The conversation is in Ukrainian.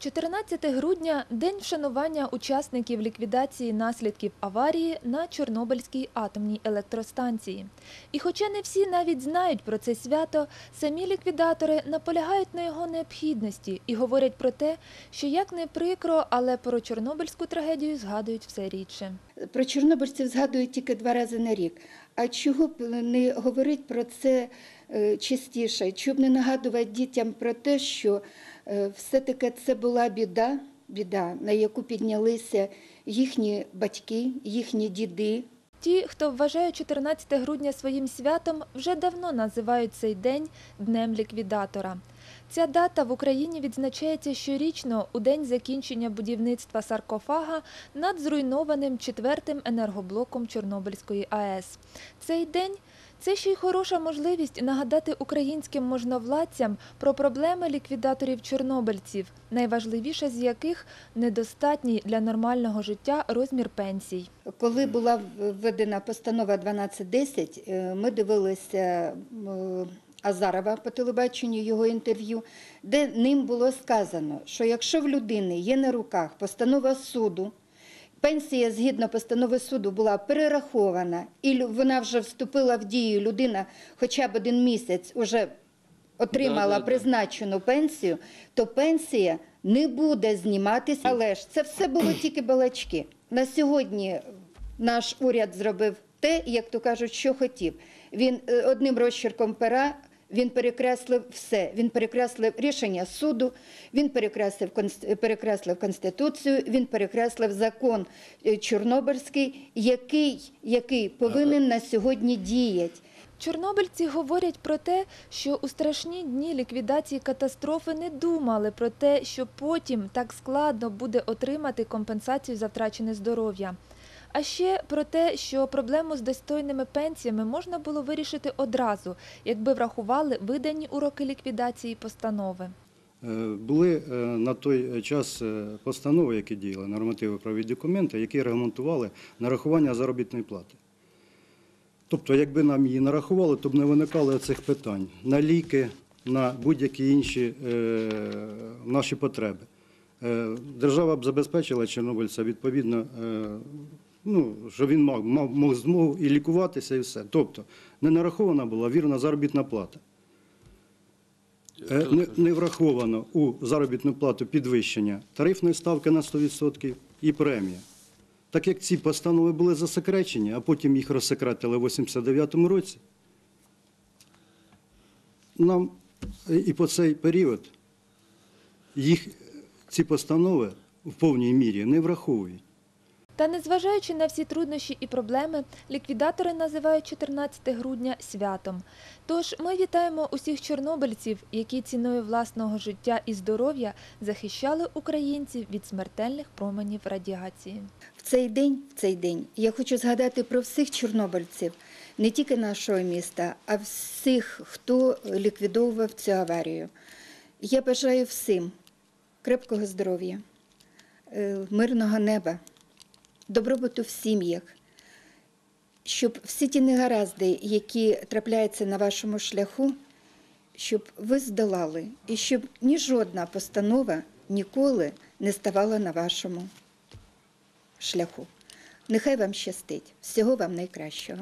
14 грудня – день вшанування учасників ліквідації наслідків аварії на Чорнобильській атомній електростанції. І хоча не всі навіть знають про це свято, самі ліквідатори наполягають на його необхідності і говорять про те, що як не прикро, але про Чорнобильську трагедію згадують все рідше. Про чорнобильців згадують тільки два рази на рік. А чого б не говорити про це е, частіше? Чого б не нагадувати дітям про те, що все-таки це була біда, біда, на яку піднялися їхні батьки, їхні діди, Ті, хто вважає 14 грудня своїм святом, вже давно називають цей день Днем ліквідатора. Ця дата в Україні відзначається щорічно у день закінчення будівництва саркофага над зруйнованим четвертим енергоблоком Чорнобильської АЕС. Цей день це ще й хороша можливість нагадати українським можновладцям про проблеми ліквідаторів чорнобильців, найважливіша з яких недостатній для нормального життя розмір пенсій. Коли була введена постанова 1210, е, ми дивилися Азарова по телебаченню його інтерв'ю, де ним було сказано, що якщо в людини є на руках постанова суду, пенсія згідно постанови суду була перерахована, і вона вже вступила в дію, людина хоча б один місяць уже отримала Да-да-да. призначену пенсію, то пенсія не буде зніматися. Але ж це все було тільки балачки. На сьогодні наш уряд зробив те, як то кажуть, що хотів. Він е, одним розчерком пера. Він перекреслив все. Він перекреслив рішення суду, він перекреслив, перекреслив Конституцію, він перекреслив закон е, Чорнобильський, який, який повинен на сьогодні діяти. Чорнобильці говорять про те, що у страшні дні ліквідації катастрофи не думали про те, що потім так складно буде отримати компенсацію за втрачене здоров'я. А ще про те, що проблему з достойними пенсіями можна було вирішити одразу, якби врахували видані уроки ліквідації постанови. Е, Були е, на той час е, постанови, які діяли, нормативи правові документи, які регламентували нарахування заробітної плати. Тобто, якби нам її нарахували, то б не виникало цих питань на ліки, на будь-які інші наші потреби. Держава б забезпечила чорнобильця відповідно, ну, що він мав, мав, мав змогу і лікуватися, і все. Тобто, не нарахована була вірна заробітна плата. Е, Не, не враховано у заробітну плату підвищення тарифної ставки на 100% і премія. Так як ці постанови були засекречені, а потім їх розсекретили в 89-му році, нам і по цей період їх ці постанови в повній мірі не враховують. Та незважаючи на всі труднощі і проблеми, ліквідатори називають 14 грудня святом. Тож ми вітаємо усіх чорнобильців, які ціною власного життя і здоров'я захищали українців від смертельних променів радіації. В цей день, в цей день я хочу згадати про всіх чорнобильців, не тільки нашого міста, а всіх, хто ліквідовував цю аварію. Я бажаю всім крепкого здоров'я, е, мирного неба, добробуту в сім'ях, щоб всі ті негаразди, які трапляються на вашому шляху, щоб ви здолали і щоб ні жодна постанова ніколи не ставала на вашому шляху. Нехай вам щастить. Всього вам найкращого.